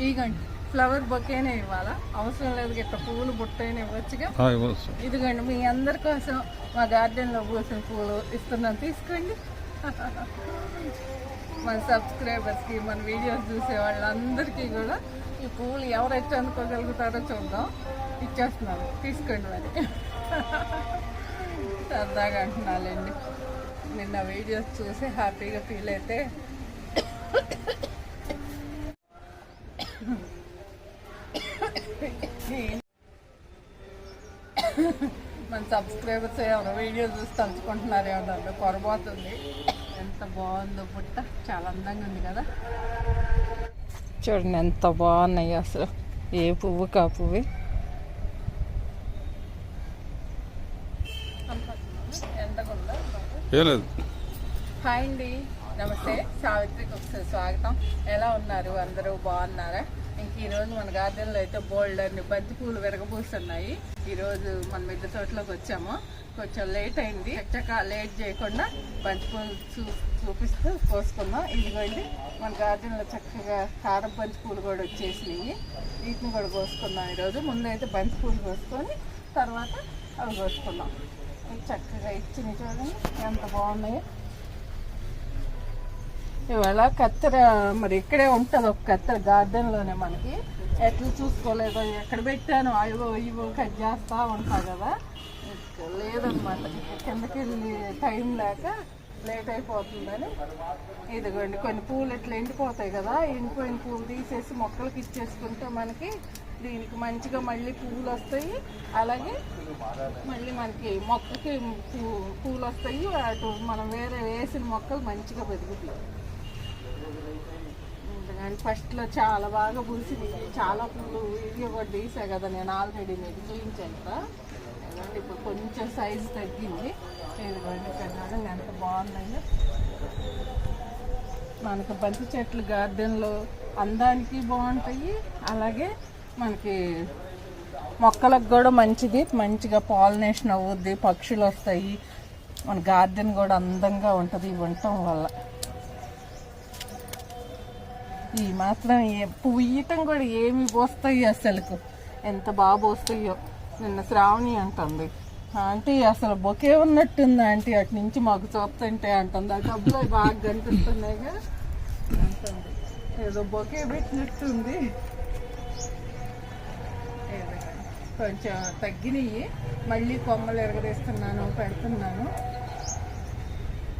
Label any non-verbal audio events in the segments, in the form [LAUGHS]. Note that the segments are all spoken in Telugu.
ఇగండి ఫ్లవర్ బొకేనే ఇవ్వాలా? అవసరం లేదు ఇట్లా పువ్వులు బుట్టైనా ఇవ్వచ్చుగా. ఇదిగోండి మీ అందరి కోసం మా గార్డెన్లో పూసిన పూలు ఇస్తున్నాను. తీసుకోండి. [LAUGHS] మన సబ్స్క్రైబర్స్కి మన వీడియోస్ చూసే వాళ్ళందరికీ కూడా ఈ పువ్వులు ఎవరైతే అనుకోగలుగుతారో చూద్దాం. ఇచ్చేస్తున్నాను. తీసుకోండి మరి. [LAUGHS] సరదాగా అంటున్నాలండి. నిన్న వీడియోస్ చూసి హ్యాపీగా ఫీల్ అయితే మన సబ్స్క్రైబర్స్ ఏమైనా వీడియో చూసి తలుచుకుంటున్నారు ఏమన్నా పొరపోతుంది ఎంత బాగుందో పుట్ట. చాలా అందంగా ఉంది కదా. చూడండి ఎంత బాగున్నాయి అసలు. ఏ పువ్వు కా పువ్వు? ఎంతకుందా ఏం లేదు. హాయ్ అండి. నమస్తే సావిత్రి కుక్స్ స్వాగతం. ఎలా ఉన్నారు? అందరూ బాగున్నారా? ఇంక ఈరోజు మన గార్డెన్లో అయితే బోల్డర్ని బంతి పూలు విరగబూస్తున్నాయి. ఈరోజు మన మిద్దె తోటలోకి వచ్చాము. కొంచెం లేట్ అయింది. చక్కగా లేట్ చేయకుండా బంతి పూలు చూ చూపిస్తూ కోసుకుందాం. ఇదిగోండి మన గార్డెన్లో చక్కగా కారం బంతి పూలు కూడా వచ్చేసినాయి. వీటిని కూడా కోసుకుందాం ఈరోజు. ముందైతే బంతి పూలు కోసుకొని తర్వాత అవి కోసుకుందాం. చక్కగా ఇచ్చిన చూడండి ఎంత బాగున్నాయో. ఇవాళ కత్తెర మరి ఇక్కడే ఉంటుంది ఒక కత్తెర గార్డెన్లోనే మనకి. ఎట్లా చూసుకోలేదో ఎక్కడ పెట్టాను అయ్యో ఇవో కట్ చేస్తా ఉంటా కదా. లేదనమాట. కిందకి వెళ్ళి టైం లేక లేట్ అయిపోతుందని. ఇదిగోండి కొన్ని పూలు ఇట్లా ఎండిపోతాయి కదా ఎండిపోయిన పూలు తీసేసి మొక్కలకి ఇచ్చేసుకుంటే మనకి దీనికి మంచిగా మళ్ళీ పువ్వులు వస్తాయి. అలాగే మళ్ళీ మనకి మొక్కకి పూ- పూలు వస్తాయి. అటు మనం వేరే వేసిన మొక్కలు మంచిగా పెరుగుతాయి. అండ్ ఫస్ట్లో చాలా బాగా పూసినాయి చాలా పూలు ఇవి ఒకటి తీసా కదా నేను ఆల్రెడీ మీకు చూపించాను కదా. ఇప్పుడు కొంచెం సైజు తగ్గింది. ఇదిగోండి చూడండి ఎంత బాగున్నాయో మనకు బంతి చెట్లు గార్డెన్లో అందానికి బాగుంటాయి. అలాగే మనకి మొక్కలకు కూడా మంచిది. మంచిగా పాలినేషన్ అవుద్ది పక్షులు వస్తాయి. మన గార్డెన్ కూడా అందంగా ఉంటుంది ఇవి ఉండటం వల్ల. ఈ మాత్రం ఏ పువ్వు ఇయ్యటం కూడా ఏమి పోస్తాయి అసలుకు. ఎంత బాగా పోస్తాయో. నిన్న శ్రావణి అంటుంది. ఆంటీ అసలు బొకే ఉన్నట్టుంది ఆంటీ. అటు నుంచి మాకు చూస్తుంటే అంటుంది. ఆ డబ్బులు బాగా కనిపిస్తున్నాయిగా అంటుంది. ఏదో బొకే పెట్టినట్టుంది. ఏదో కొంచెం తగ్గినాయి మళ్ళీ కొమ్మలు ఎరగదీస్తున్నాను పెడుతున్నాను.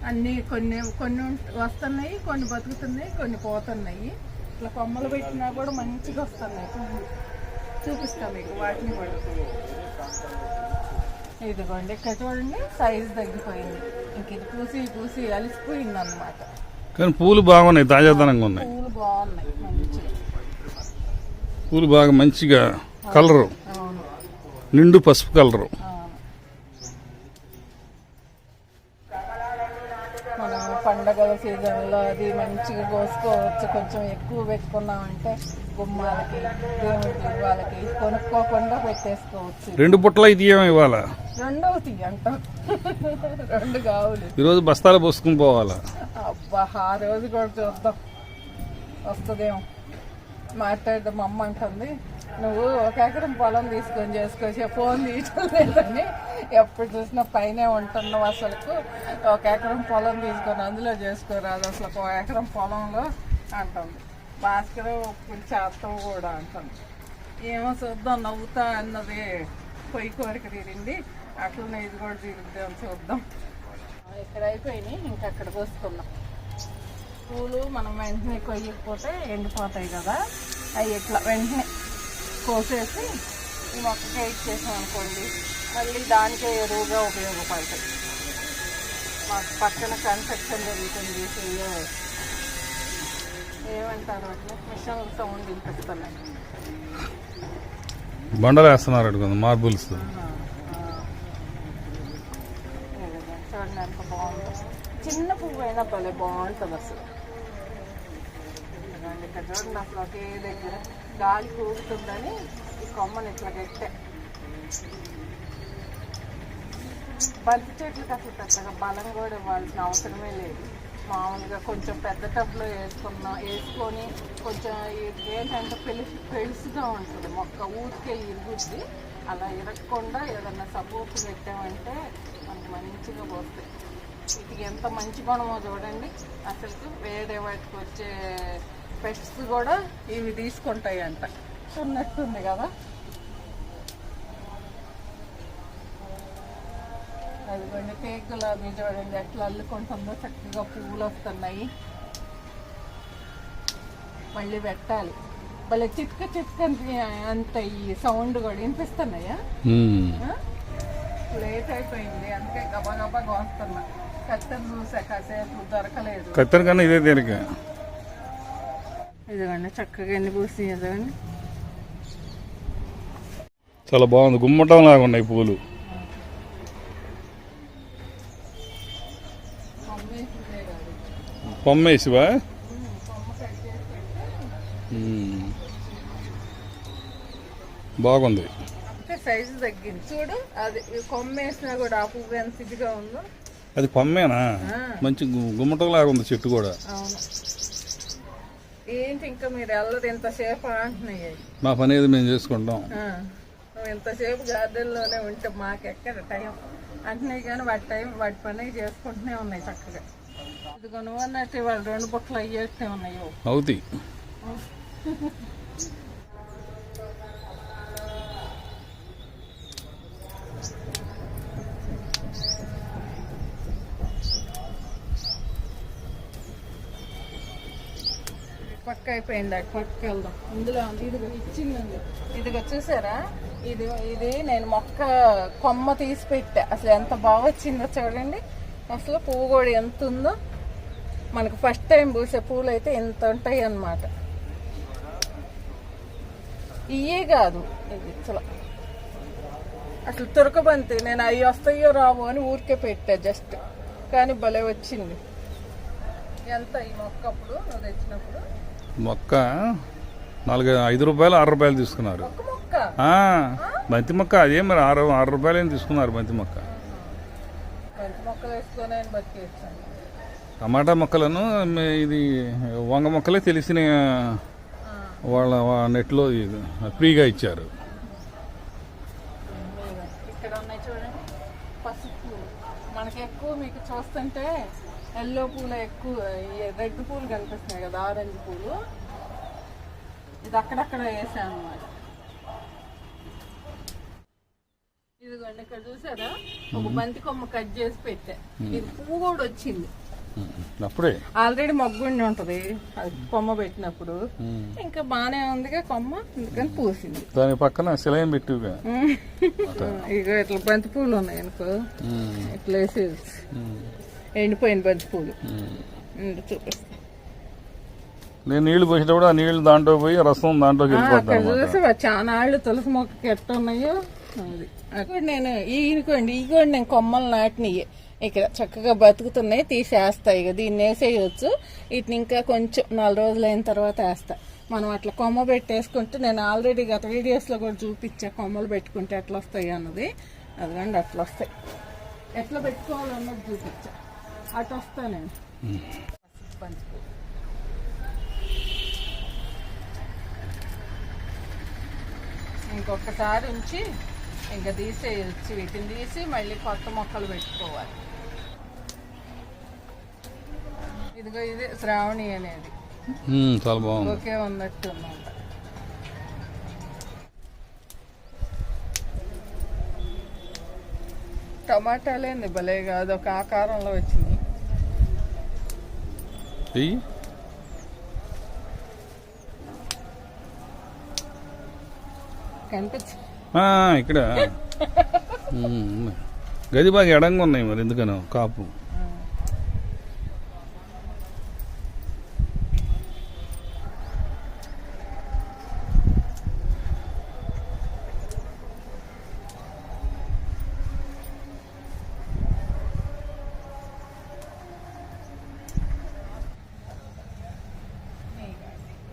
అన్నీ కొన్ని కొన్ని వస్తున్నాయి కొన్ని బతుకుతున్నాయి కొన్ని పోతున్నాయి. ఇట్లా కొమ్మలు పెట్టినా కూడా మంచిగా వస్తున్నాయి. పువ్వులు చూపిస్తాం మీకు వాటిని కూడా. ఇదిగోండి ఇక్కడ చూడండి సైజు తగ్గిపోయింది. ఇంక ఇది పూసి పూసి అలిసిపోయింది అనమాట కానీ పూలు బాగున్నాయి తాజాదనంగా ఉన్నాయి. పువ్వులు బాగున్నాయి మంచిగా. పూలు బాగా మంచిగా కలరు. నిండు పసుపు కలరు అవును. మనం పండగల సీజన్లో అది మంచిగా కోసుకోవచ్చు. కొంచెం ఎక్కువ పెట్టుకున్నామంటే గుమ్మాలకి దేవుడి దీపాలకి కొనుక్కోకుండా పెట్టేసుకోవచ్చు. రెండు పుట్టలు అయితే ఏమో ఇవాళ రెండవది అంట. రెండు కావులు. ఈరోజు బస్తాలు పోసుకుని పోవాలా? అబ్బా ఆ రోజు కూడా చూద్దాం. వస్తుందేమో. మాట్లాడదాం మా అమ్మ అంటుంది. నువ్వు ఒక ఎకరం పొలం తీసుకొని చేసుకోవచ్చు ఫోన్ తీయటం లేదని ఎప్పుడు చూసినా పైనే ఉంటున్నావు అసలుకు. ఒక ఎకరం పొలం తీసుకొని అందులో చేసుకోరాదు అసలు ఒక ఎకరం పొలంలో అంటుంది. భాస్కర్ ఇప్పుడు చేస్తావు కూడా అంటుంది. ఏమో చూద్దాం నవ్వుతా అన్నది పొయ్యి కోరిక తీరింది. అట్లనే ఇది కూడా తీరుద్దాం చూద్దాం. ఇక్కడ అయిపోయినాయి ఇంకా అక్కడ కోసుకుందాం పూలు మనం వెంటనే కొయ్యకపోతే ఎండిపోతాయి కదా. అవి ఇట్లా వెంటనే కోసేసి ఈ మొక్కకే ఇచ్చేసాం అనుకోండి మళ్ళీ దానికే ఎరువుగా ఉపయోగపడతాయి. మాకు పక్కన కన్స్ట్రక్షన్ జరుగుతుంది ఏమంటారు అట్లా? మిషన్ సౌండ్ వినిపిస్తున్నాయి బండలు వేస్తున్నారు అడుగుంది మార్బుల్స్. చూడండి ఎంత బాగుందో. చిన్న పువ్వు అయినా భలే బాగుంటుంది అసలు ఇక్కడ చూడండి అసలు ఒకే దగ్గర. గాలి కూగుతుందని ఈ కొమ్మని ఇట్లా గట్టే. బంతి చెట్లకు అసలు పెద్దగా బలం కూడా ఇవ్వాల్సిన అవసరమే లేదు. మామూలుగా కొంచెం పెద్ద టబ్లో వేసుకున్నాం వేసుకొని కొంచెం ఏంటంటే పెలిసి పెలుసుగా ఉంటుంది. మొక్క ఊరికే ఇరుగుద్ది అలా ఇరగకుండా ఏదన్నా సపోర్ట్ పెట్టామంటే మనకు మంచిగా పోస్తాయి. వీటికి ఎంత మంచి గుణమో చూడండి. అసలు వేరే వాటికి వచ్చే పెస్ట్స్ కూడా ఇవి తీసుకుంటాయి అంట ఉన్నట్టుంది కదా. అదిగోండి కేక్ గులాబీ చూడండి ఎట్లా అల్లుకుంటుందో చక్కగా పువ్వులు వస్తున్నాయి. మళ్ళీ పెట్టాలి. భలే చిట్క చిట్క అంత ఈ సౌండ్ కూడా వినిపిస్తున్నాయా. లేట్ అయిపోయింది అందుకే గబా గబా కోస్తున్నా కత్తెర చూసా కాసేపు దొరకలేదు. కత్తెర కన్నా ఇదే దేనికి? ఇదిగోండి చక్కగా ఎన్ని పూసి ఇదిగోండి చాలా బాగుంది గుమ్మటం లాగా ఉన్నాయి పూలు. కొమ్మ వేసివా. బాగుంది. సైజు తగ్గింది. చూడు అది ఈ కొమ్మ వేసినా కూడా ఆ పువ్వు ఎంత ఇదిగా ఉందో. అది కొమ్మేనా మంచి గుమ్మటం లాగా ఉంది చెట్టు కూడా. అవును. ఏంటి ఇంకా మీరు వెళ్ళదు ఇంతసేపు అంటున్నాయి మా పని ఏది మేము చేసుకుంటాం. నువ్వు ఇంతసేపు గార్డెన్లోనే ఉంటే మాకెక్కడ టైం? అంటున్నాయి కానీ వాటి టైం వాటి పని చేసుకుంటూనే ఉన్నాయి చక్కగా. ఇదిగో నువ్వు అన్నట్టు వాళ్ళు రెండు బుట్టలు అయ్యేట్టే ఉన్నాయో. అవుతాయి పక్క అయిపోయింది అటు పక్కకి వెళ్దాం. ఇందులో ఇదిగో ఇచ్చిందండి ఇదిగో చూసారా? ఇది ఇది నేను మొక్క కొమ్మ తీసి పెట్టా. అసలు ఎంత బాగా వచ్చిందో చూడండి. అసలు పువ్వు కూడా ఎంత ఉందో. మనకు ఫస్ట్ టైం పూసే పూలు అయితే ఎంత ఉంటాయి అన్నమాట. ఇయే కాదు. ఇది అసలు అసలు తురకబంతి నేను అవి వస్తాయో రావో అని ఊరికే పెట్టా జస్ట్ కానీ భలే వచ్చింది. ఎంత ఈ మొక్క అప్పుడు? నువ్వు తెచ్చినప్పుడు? మొక్క నాలుగు ఐదు రూపాయలు ఆరు రూపాయలు తీసుకున్నారు. బంతి మొక్క అదే మరి ఆరు ఆరు రూపాయలు ఏం తీసుకున్నారు బంతి మొక్క? టమాటా మొక్కలను ఇది వంగ మొక్కలే తెలిసిన వాళ్ళ నెట్లో ఇది ఫ్రీగా ఇచ్చారు. పసుపు. పూలు మనకి ఎక్కువ మీకు చూస్తుంటే ఎల్లో పూలు ఎక్కువ రెడ్ పూలు కనిపిస్తున్నాయి కదా ఆరెంజ్ పూలు. ఇది అక్కడక్కడ వేసాను అనమాట ఇదిగోండి ఇక్కడ చూసారా? ఒక బంతి కొమ్మ కట్ చేసి పెట్టా. ఇది పువ్వు కూడా వచ్చింది. అప్పుడే. ఆల్రెడీ మగ్గుండి ఉంటది. అది కొమ్మ పెట్టినప్పుడు. ఇంకా బానే ఉందిగా కొమ్మ అందుకని పూసింది. దాని పక్కన శిలయం పెట్టిగా ఇక ఇట్లా బంతి పూలు ఉన్నాయి అనుకో. ఇట్లా ఎండిపోయిన బంతి పూలు చూపిస్తా. నేను నీళ్ళు పోసేటప్పుడు ఆ నీళ్ళు దాంట్లో పోయి రసం దాంట్లోకి ఆ, వెళ్ళిపోతాను చాలా ఆళ్ళు తులసి మొక్కకి ఎట్ట ఉన్నాయో. అది. అక్కడ నేను ఈ ఇనుకోండి ఈ కూడా నేను కొమ్మలు నాటినవి ఇక్కడ చక్కగా బతుకుతున్నాయి తీసేస్తాయి ఇక. దీన్ని వేసేయచ్చు. వీటిని ఇంకా కొంచెం నాలుగు రోజులు అయిన తర్వాత వేస్తా. మనం అట్లా కొమ్మ పెట్టేసుకుంటే నేను ఆల్రెడీ గత వీడియోస్లో కూడా చూపించా కొమ్మలు పెట్టుకుంటే ఎట్లా వస్తాయి అన్నది. అదిగండి అట్లా వస్తాయి. ఎట్లా పెట్టుకోవాలన్నది చూపించా. అటు వస్తా నేను. ఇంకొకసారి ఉంచి ఇంకా తీసేయచ్చు. వీటిని తీసి మళ్ళీ కొత్త మొక్కలు పెట్టుకోవాలి. ఇదిగో ఇది శ్రావణి అనేది. చాలా బాగుంది. ఒకే ఉన్నట్టు ఉందంట టమాటాలేంది భలే కాదు ఒక ఆకారంలో వచ్చింది. కనిపించి ఇక్కడ. గది బాగా ఎడంగా ఉన్నాయి మరి ఎందుకనో కాపు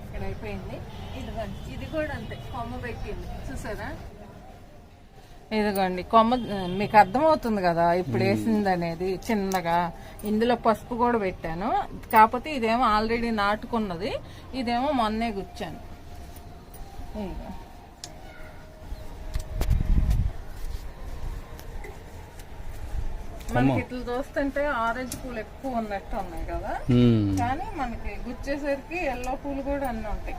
ఇక్కడ అయిపోయింది. ఇది ఇది కూడా అంతే కొమ్మ పెట్టింది. చూసారా? ఇదిగోండి కొమ్మ మీకు అర్థమవుతుంది కదా ఇప్పుడు వేసింది అనేది చిన్నగా. ఇందులో పసుపు కూడా పెట్టాను. కాకపోతే ఇదేమో ఆల్రెడీ నాటుకున్నది. ఇదేమో మొన్నే గుచ్చాను. ఇదిగో. మనకి ఇట్లా చూస్తుంటే ఆరెంజ్ పూలు ఎక్కువ ఉన్నట్టు ఉన్నాయి కదా. కానీ మనకి గుచ్చేసరికి ఎల్లో పూలు కూడా అన్నీ ఉంటాయి.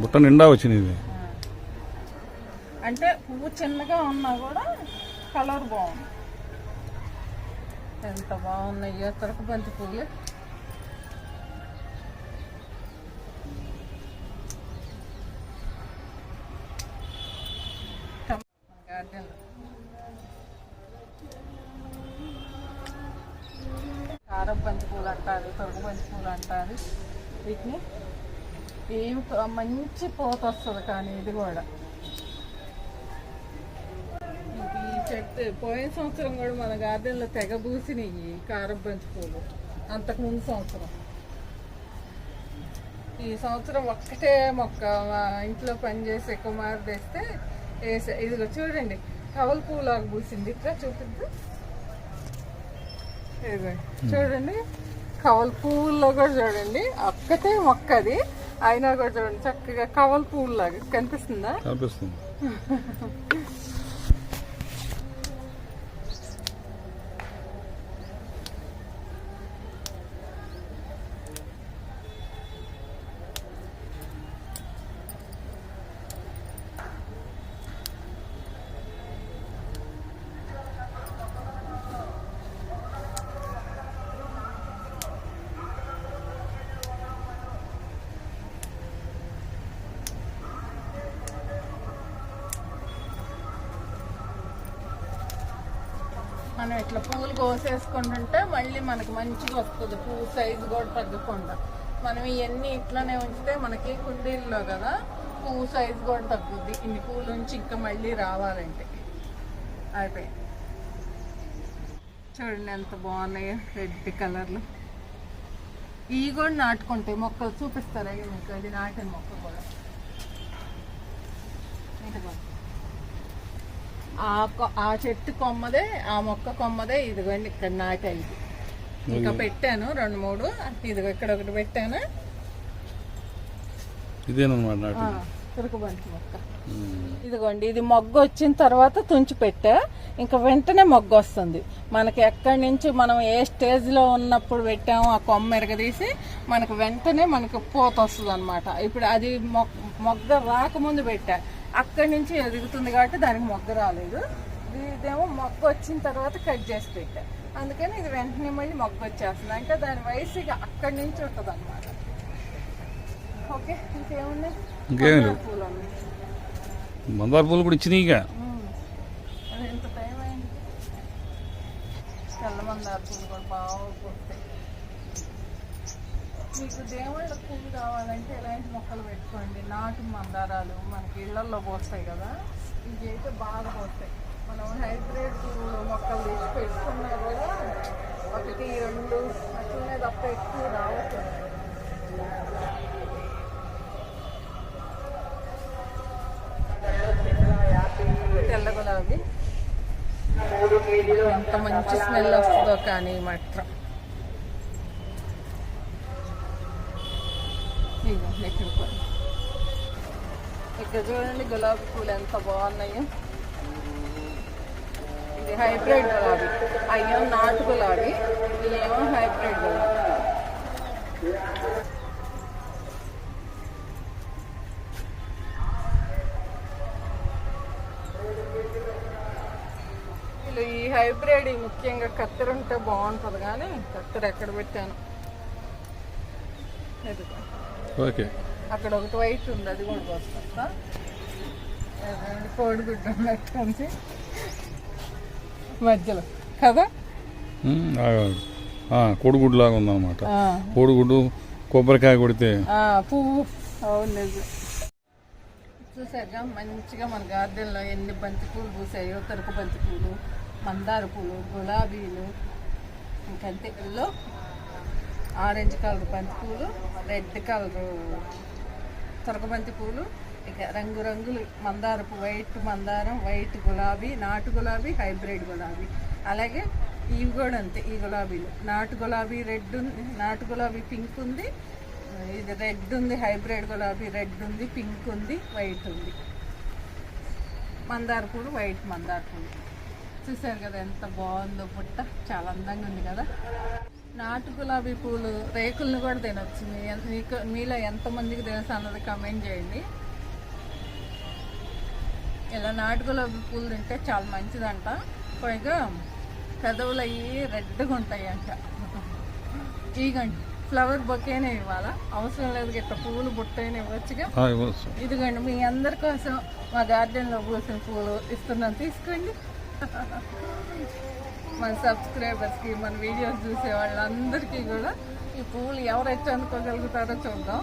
బుట్ట నిండా వచ్చింది. అంటే పువ్వు చిన్నగా ఉన్నా కూడా కలర్ బాగుంది. ఎంత బాగున్నాయో తొరక బంతి పువ్వులు. గార్డెన్. కారం బంతి పూలు అంటారు తొరక బంతి పూలు అంటారు. వీటిని ఏమి మంచి పోత వస్తుంది కానీ ఇది కూడా. చెట్టు పోయిన సంవత్సరం కూడా మన గార్డెన్లో తెగ పూసినాయి కారం బంతి పూలు. అంతకు ముందు సంవత్సరం. ఈ సంవత్సరం ఒక్కటే మొక్క మా ఇంట్లో పనిచేసే కుమారు తెస్తే వేసా ఇదిగో చూడండి కవల పూలాగా పూసింది. ఇట్లా చూపిద్దు. చూడండి కవల పువ్వుల్లో కూడా చూడండి. ఒక్కటే మొక్క అది. అయినా కూడా చూడండి చక్కగా కవల పువ్వులాగా కనిపిస్తుందా? కనిపిస్తుంది. [LAUGHS] మనం ఇట్లా పువ్వులు కోసేసుకుంటుంటే మళ్ళీ మనకి మంచిగా వస్తుంది. పువ్వు సైజు కూడా తగ్గకుండా. మనం ఇవన్నీ ఇట్లానే ఉంచితే మనకి కుండీల్లో కదా పువ్వు సైజు కూడా తగ్గుద్ది. ఇన్ని పువ్వుల నుంచి ఇంకా మళ్ళీ రావాలంటే. అయిపోయి చూడండి ఎంత బాగున్నాయో రెడ్ కలర్లు. ఇవి కూడా నాటుకుంటాయి మొక్కలు చూపిస్తారా? మీకు? అది నాటిన మొక్క కూడా. ఆ ఆ చెట్టు కొమ్మదే ఆ మొక్క కొమ్మదే ఇదిగోండి ఇక్కడ నాటాయి ఇంకా పెట్టాను రెండు మూడు ఇదిగో ఇక్కడ ఒకటి పెట్టాను. ఇదేనమాట మొక్క. ఇదిగోండి ఇది మొగ్గ వచ్చిన తర్వాత తుంచి పెట్టా. ఇంకా వెంటనే మొగ్గ వస్తుంది. మనకి ఎక్కడి నుంచి మనం ఏ స్టేజ్లో ఉన్నప్పుడు పెట్టామో ఆ కొమ్మ ఎరగదీసి మనకు వెంటనే మనకు పూత వస్తుంది అనమాట ఇప్పుడు అది మొగ్గ రాకముందు పెట్టా. అక్కడి నుంచి ఎదుగుతుంది కాబట్టి దానికి మొగ్గ రాలేదు. ఇదేమో మొగ్గ వచ్చిన తర్వాత కట్ చేసి పెట్టా. అందుకని ఇది వెంటనే మళ్ళీ మొగ్గ వచ్చేస్తుంది. అంటే దాని వయసు ఇక అక్కడి నుంచి ఉంటుంది అనమాట ఓకే ఇంకేమున్నాయి. పూలు ఉన్నాయి మందార పూలు కూడా ఇచ్చినాయి ఇక. ఎంత టైం అయింది? తెల్లమందార పూలు కూడా బాగా మీకు దేవుళ్ళ పూలు కావాలంటే ఎలాంటి మొక్కలు పెట్టుకోండి? నాటు మందారాలు మనకి ఇళ్ళలో పోస్తాయి కదా. ఇవి అయితే బాగా పోస్తాయి. మనం హైబ్రిడ్ పువ్వులు మొక్కలు తీసి పెట్టుకున్నా కూడా ఒకటి రెండు అట్లనే తప్ప ఎక్కువ రావట్లేదు. తెల్ల గులాబీ. ఎంత మంచి స్మెల్ వస్తుందో కానీ మాత్రం ఇదిగో ఇక్కడ కూడా. ఇక్కడ చూడండి గులాబీ పూలు ఎంత బాగున్నాయో ఇది హైబ్రిడ్ గులాబీ అయ్యేమో నాటు గులాబీ ఇవేమో హైబ్రిడ్ గులాబీ ఈ హైబ్రిడ్ ఈ ముఖ్యంగా కత్తెర ఉంటే బాగుంటుంది కానీ కత్తెర ఎక్కడ పెట్టాను ఓకే అక్కడ ఒకటి వైట్ ఉంది అది కూడా వస్తా కోడిగుడ్డు ఉన్నట్టు ఉంది మధ్యలో. కదా? కోడిగుడ్డు లాగా ఉందన్నమాట. కోడిగుడ్డు కొబ్బరికాయ కొడితే. పువ్వు. అవును నిజం. చూసారుగా మంచిగా మన గార్డెన్లో ఎన్ని బంతి పూలు పూసాయో తరుపు బంతి పూలు మందార పూలు గులాబీలు ఇంకంతే. ఆరెంజ్ కలర్ బంతి పూలు రెడ్ కలర్. తొరగబంతి పూలు ఇక రంగురంగులు మందారపు వైట్ మందారం వైట్ గులాబీ నాటు గులాబీ హైబ్రిడ్ గులాబీ. అలాగే ఇవి కూడా అంతే ఈ గులాబీలు. నాటు గులాబీ రెడ్ ఉంది నాటు గులాబీ పింక్ ఉంది ఇది రెడ్ ఉంది హైబ్రిడ్ గులాబీ రెడ్ ఉంది పింక్ ఉంది వైట్ ఉంది. మందార పూలు వైట్ మందార పూలు. చూసారు కదా ఎంత బాగుందో పుట్ట చాలా అందంగా ఉంది కదా. నాటు గులాబీ పూలు రేకులను కూడా తినొచ్చు. మీకు మీలో ఎంతమందికి తెలుసు అన్నది కమెంట్ చేయండి. ఇలా నాటు గులాబీ పూలు తింటే చాలా మంచిదంట. పైగా పెదవులు అయ్యి రెడ్గా ఉంటాయి అంట ఇగండి ఫ్లవర్ బొకేనే ఇవ్వాలా. అవసరం లేదు ఇట్లా పువ్వులు బుట్టైనా ఇవ్వచ్చుగా. ఇదిగోండి మీ అందరి కోసం మా గార్డెన్లో పూసిన పూలు ఇస్తున్నాం తీసుకోండి మన సబ్స్క్రైబర్స్కి మన వీడియోస్ చూసే వాళ్ళందరికీ కూడా ఈ పువ్వులు ఎవరైతే అందుకోగలుగుతారో చూద్దాం.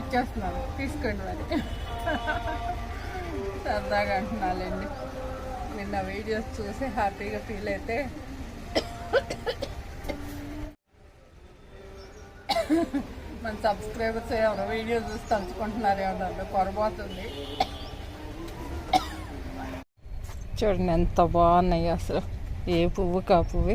ఇచ్చేస్తున్నాను. తీసుకోండి మరి. సరదాగా అంటున్నాలండి నిన్న వీడియోస్ చూసి హ్యాపీగా ఫీల్ అయితే మన సబ్స్క్రైబర్స్ ఎవరో వీడియో చూసి తలుచుకుంటున్నారు ఏమన్నా పొరబోతుంది చూడండి ఎంత బాగున్నాయి అసలు. ఏ పువ్వు కా పువ్వు?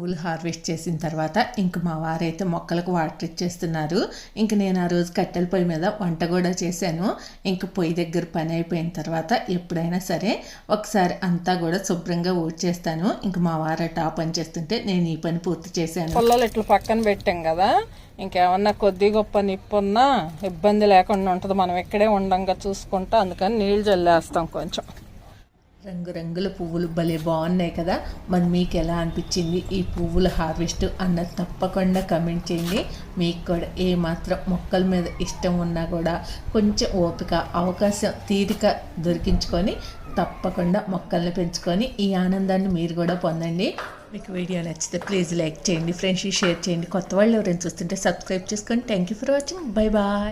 పువ్వులు హార్వెస్ట్ చేసిన తర్వాత ఇంక మా వారైతే మొక్కలకు వాటర్ ఇచ్చేస్తున్నారు. ఇంక నేను ఆ రోజు కట్టెల పొయ్యి మీద వంట కూడా చేశాను. ఇంక పొయ్యి దగ్గర పని అయిపోయిన తర్వాత ఎప్పుడైనా సరే ఒకసారి అంతా కూడా శుభ్రంగా ఊడ్చేస్తాను. ఇంక మా వారు టాప్ పని చేస్తుంటే నేను ఈ పని పూర్తి చేశాను. పుల్లలు ఇట్లా పక్కన పెట్టాం కదా ఇంకేమన్నా కొద్ది గొప్ప నిప్పు ఉన్నా ఇబ్బంది లేకుండా ఉంటుంది. మనం ఇక్కడే ఉండంగా చూసుకుంటా అందుకని నీళ్ళు చల్లేస్తాం కొంచెం. రంగురంగుల పువ్వులు భలే బాగున్నాయి కదా. మరి మీకు ఎలా అనిపించింది ఈ పువ్వుల హార్వెస్ట్ అన్నది తప్పకుండా కమెంట్ చేయండి. మీకు కూడా ఏమాత్రం మొక్కల మీద ఇష్టం ఉన్నా కూడా కొంచెం ఓపిక అవకాశం తీరిక దొరికించుకొని తప్పకుండా మొక్కల్ని పెంచుకొని ఈ ఆనందాన్ని మీరు కూడా పొందండి. మీకు వీడియో నచ్చితే ప్లీజ్ లైక్ చేయండి ఫ్రెండ్స్కి షేర్ చేయండి. కొత్త వాళ్ళు ఎవరైనా చూస్తుంటే సబ్స్క్రైబ్ చేసుకోండి thank you for watching. Bye bye.